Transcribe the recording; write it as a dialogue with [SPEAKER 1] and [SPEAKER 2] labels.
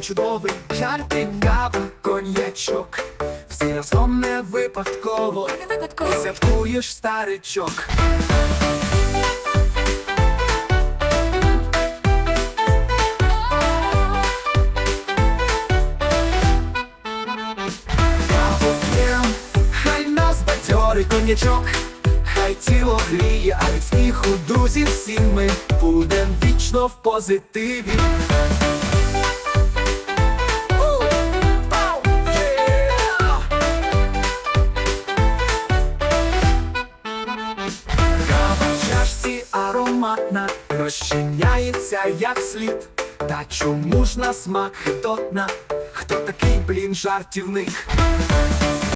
[SPEAKER 1] чудовий жарти, кава, коньячок. Всі разом не випадково святкуєш старичок. Хай коньячок, хай тіло гріє, а від сміху друзі всі ми будем вічно в позитиві. Кава в чашці ароматна, розчиняється як слід. Та чому ж на смак хитотна? Хто такий, блін, жартівник?